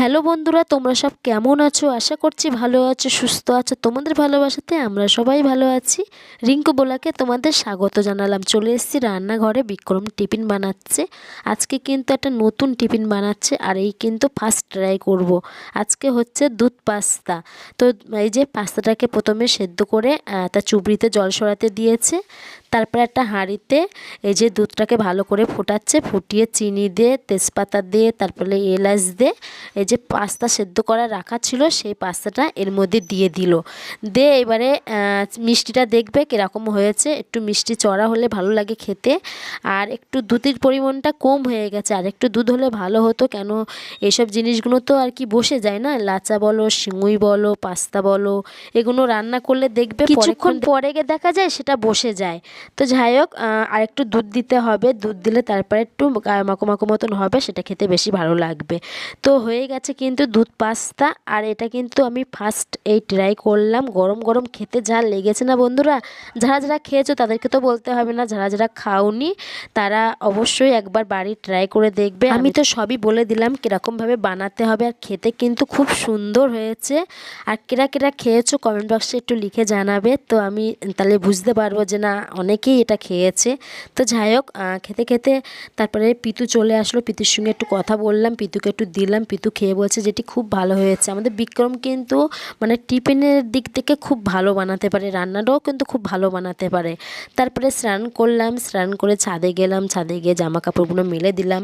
Hello বন্ধুরা, তোমরা সব কেমন আছো? আশা করছি ভালো আছো, সুস্থ আছো। তোমাদের ভালোবাসাতে আমরা সবাই ভালো আছি। রিঙ্কু বোলাকে তোমাদের স্বাগত জানালাম। চলে এসেছি রান্নাঘরে, বিক্রম টিফিন বানাচ্ছে। আজকে কিন্তু একটা নতুন টিফিন বানাচ্ছে আর এই কিন্তু ফার্স্ট ট্রাই করব। আজকে হচ্ছে দুধ পাস্তা। তো এই যে পাস্তাটাকে প্রথমে সেদ্ধ করে তা চুবড়িতে জল সরাতে দিয়েছে। তারপরে একটা হাঁড়িতে এই যে দুধটাকে ভালো করে ফোটাচ্ছে, ফুটিয়ে চিনি দিয়ে, তেজপাতা দিয়ে, তারপরে এলাচ দিয়ে, এই যে পাস্তা সেদ্ধ করা রাখা ছিল সেই পাস্তাটা এর মধ্যে দিয়ে দিল। দে এবারে মিষ্টিটা দেখবে কীরকম হয়েছে। একটু মিষ্টি চড়া হলে ভালো লাগে খেতে। আর একটু দুধের পরিমাণটা কম হয়ে গেছে। আর একটু দুধ হলে ভালো হতো কেন এইসব জিনিসগুলো তো আর কি বসে যায় না? লাচা বলো সিঙুই বলো পাস্তা বলো এগুলো রান্না করলে দেখবে কিছুক্ষণ পরে গিয়ে দেখা যায় সেটা বসে যায়। তো যাই হোক আর একটু দুধ দিতে হবে। দুধ দিলে তারপরে একটু মাখো মাখো মতন হবে সেটা খেতে বেশি ভালো লাগবে। তো হয়ে গেছে কিন্তু দুধ পাস্তা, আর এটা কিন্তু আমি ফার্স্ট এই ট্রাই করলাম। গরম গরম খেতে যা লেগেছে না বন্ধুরা, যারা যারা খেয়েছো তাদেরকে তো বলতে হবে না, যারা যারা খাওনি তারা অবশ্যই একবার বাড়ি ট্রাই করে দেখবে। আমি তো সবই বলে দিলাম কীরকমভাবে বানাতে হবে আর খেতে কিন্তু খুব সুন্দর হয়েছে। আর কেরা কেরা খেয়েছো কমেন্ট বক্সে একটু লিখে জানাবে। তো আমি তাহলে বুঝতে পারব যে না, অনেকেই এটা খেয়েছে। তো যাই হোক খেতে খেতে তারপরে পিতু চলে আসলো। পিতুর সঙ্গে একটু কথা বললাম, পিতুকে একটু দিলাম। পিতু খেয়ে বলছে যেটি খুব ভালো হয়েছে। আমাদের বিক্রম কিন্তু মানে টিফিনের দিক থেকে খুব ভালো বানাতে পারে রান্নাটাও কিন্তু খুব ভালো বানাতে পারে। তারপরে স্নান করলাম স্নান করে ছাদে গেলাম ছাদে গিয়ে জামা কাপড়গুলো মেলে দিলাম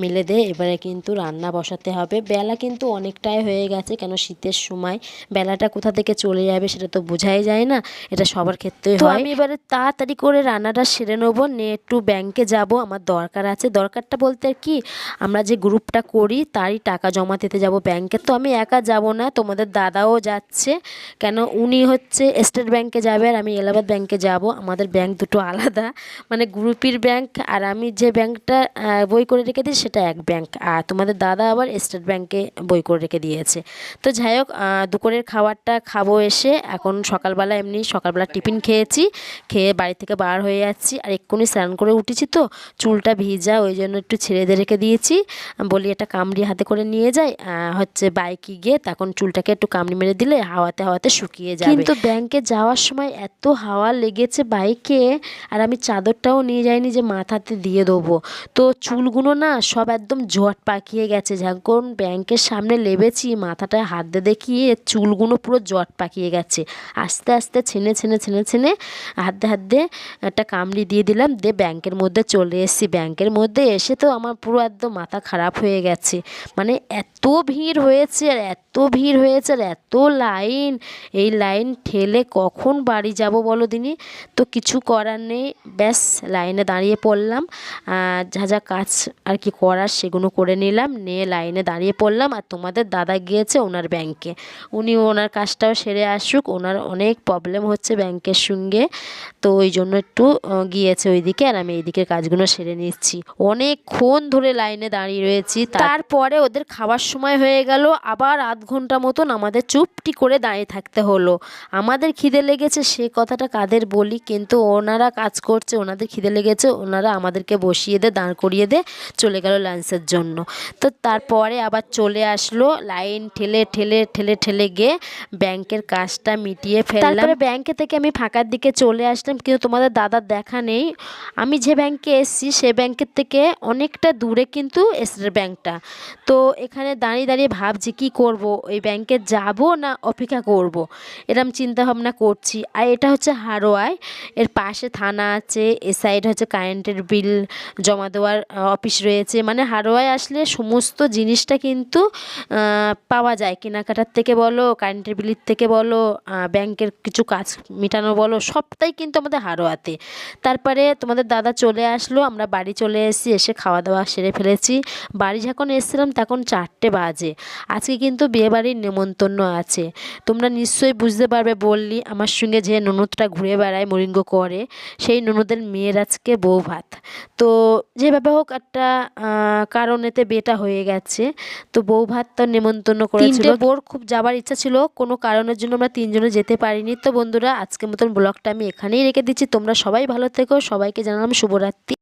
মেলে দিয়ে এবারে কিন্তু রান্না বসাতে হবে। বেলা কিন্তু অনেকটাই হয়ে গেছে কেন শীতের সময় বেলাটা কোথা থেকে চলে যাবে সেটা তো বোঝাই যায় না এটা সবার ক্ষেত্রেই হয়। আমি এবারে তাড়াতাড়ি করে রান্নাটা সেরে নেব নিয়ে একটু ব্যাংকে যাব আমার দরকার আছে। দরকারটা বলতে আর কি আমরা যে গ্রুপটা করি তারই টাকা জমা দিতে যাব ব্যাংকে। তো আমি একা যাব না, তোমাদের দাদাও যাচ্ছে। কেন? উনি হচ্ছে স্টেট ব্যাংকে যাবে আর আমি এলাহাবাদ ব্যাংকে যাব। আমাদের ব্যাংক দুটো আলাদা। মানে গ্রুপের ব্যাংক আর আমি যে ব্যাংকটা বই করে রেখে দিই সেটা এক ব্যাংক। আর তোমাদের দাদা আবার স্টেট ব্যাংকে বই করে রেখে দিয়েছে। তো যাই হোক দুপুরের খাবারটা খাব এসে। এখন সকালবেলা এমনি সকালবেলা টিফিন খেয়েছি। খেয়ে বাড়ি থেকে বার হয়ে যাচ্ছি। আর এক্ষুনি স্নান করে উঠেছি তো, চুলটা ভিজা, ওই জন্য একটু ছেড়ে দিয়ে রেখে দিয়েছি। বলি একটা কামড়ি হাতে করে নিয়ে যাই। আহ, হচ্ছে বাইকে গিয়ে তখন চুলটাকে একটু কামড়ি মেরে দিলে হাওয়াতে হাওয়াতে শুকিয়ে যাবে। কিন্তু ব্যাংকে যাওয়ার সময় এত হাওয়া লেগেছে বাইকে আর আমি চাদরটাও নিয়ে যাইনি যে মাথাতে দিয়ে দেবো। তো চুলগুলো না সব একদম জট পাকিয়ে গেছে যখন ব্যাংকের সামনে লেবেছি মাথাটা হাত দিয়ে দেখিয়ে চুলগুলো পুরো জট পাকিয়ে গেছে। আস্তে আস্তে ছেনে ছেনে ছেনে ছেনে হাত দিয়ে হাত দিয়ে একটা কামড়ি দিয়ে দিলাম দিয়ে ব্যাংকের মধ্যে চলে এসেছি। ব্যাংকের মধ্যে এসে তো আমার পুরো একদম মাথা খারাপ হয়ে গেছে। মানে এত ভিড় হয়েছে আর এত ভিড় হয়েছে আর এত লাইন। এই লাইন ঠেলে কখন বাড়ি যাব বলো দিনি? তো কিছু করার নেই। ব্যাস, লাইনে দাঁড়িয়ে পড়লাম। যা যা কাজ আর কি করার সেগুলো করে নিলাম। নিয়ে লাইনে দাঁড়িয়ে পড়লাম। আর তোমাদের দাদা গিয়েছে ওনার ব্যাংকে উনি ওনার কাজটাও সেরে আসুক। ওনার অনেক প্রবলেম হচ্ছে ব্যাংকের সঙ্গে। তো ওই জন্য একটু গিয়েছে ওইদিকে। আর আমি এইদিকের কাজগুলো সেরে নিচ্ছি। অনেকক্ষণ ধরে লাইনে দাঁড়িয়ে রয়েছি। তারপরে ওদের খাবার সময় হয়ে গেল, আবার আধ ঘণ্টা মতন আমাদের চুপটি করে দাঁড়িয়ে থাকতে হলো। আমাদের খিদে লেগেছে, সে কথাটা কাদের বলি? কিন্তু ওনারা কাজ করছে, ওনাদের খিদে লেগেছে, ওনারা আমাদেরকে বসিয়ে দে, দাঁড় করিয়ে দে, চলে গেল লাঞ্চের জন্য। তো তারপরে আবার চলে আসলো, লাইন ঠেলে ঠেলে ঠেলে ঠেলে গিয়ে ব্যাংকের কাজটা মিটিয়ে ফেললাম। তারপরে ব্যাংকে থেকে আমি ফাঁকার দিকে চলে আসলাম, কিন্তু তোমাদের দাদার দেখা নেই। আমি যে ব্যাংকে এসেছি, সে ব্যাংকের থেকে অনেকটা দূরে কিন্তু স্টেট ব্যাংকটা। তো এখানে দাঁড়িয়ে দাঁড়িয়ে ভাবছি, কি করব? ওই ব্যাংকে যাব না অপেক্ষা করব? এরম চিন্তা ভাবনা করছি। আর এটা হচ্ছে হারোয়ায়। এর পাশে থানা আছে, এ সাইড হচ্ছে কারেন্টের বিল জমা দেওয়ার অফিস রয়েছে। মানে হারোয়ায় আসলে সমস্ত জিনিসটা কিন্তু পাওয়া যায়। কেনাকাটার থেকে বলো কারেন্টের বিলের থেকে বলো ব্যাংকের কিছু কাজ মেটানো বলো, সবটাই কিন্তু আমাদের হারোয়াতে। তারপরে তোমাদের দাদা চলে আসলো, আমরা বাড়ি চলে এসেছি, এসে খাওয়া দাওয়া সেরে ফেলেছি। বাড়ি যখন এসেছিলাম, তখন চারটে বাজে। আজকে কিন্তু বিয়েবাড়ির নেমন্তন্ন আছে। তোমরা নিশ্চয়ই বুঝতে পারবে বললি, আমার সঙ্গে যে ননদটা ঘুরে বেড়ায় মরিঙ্গ করে, সেই ননদের মেয়ের আজকে বউ ভাত। তো যেভাবে হোক, একটা কারণেতে বেটা হয়ে গেছে। তো বউ ভাত তো নেমন্তন্ন করেছিল। বোর খুব যাবার ইচ্ছা ছিল, কোনো কারণের জন্য আমরা তিনজনে যেতে পারিনি। তো বন্ধুরা, আজকের মতন ব্লগটা আমি এখানেই রেখে দিচ্ছি। তোমরা সবাই ভালো থেকো, সবাইকে জানালাম শুভরাত্রি।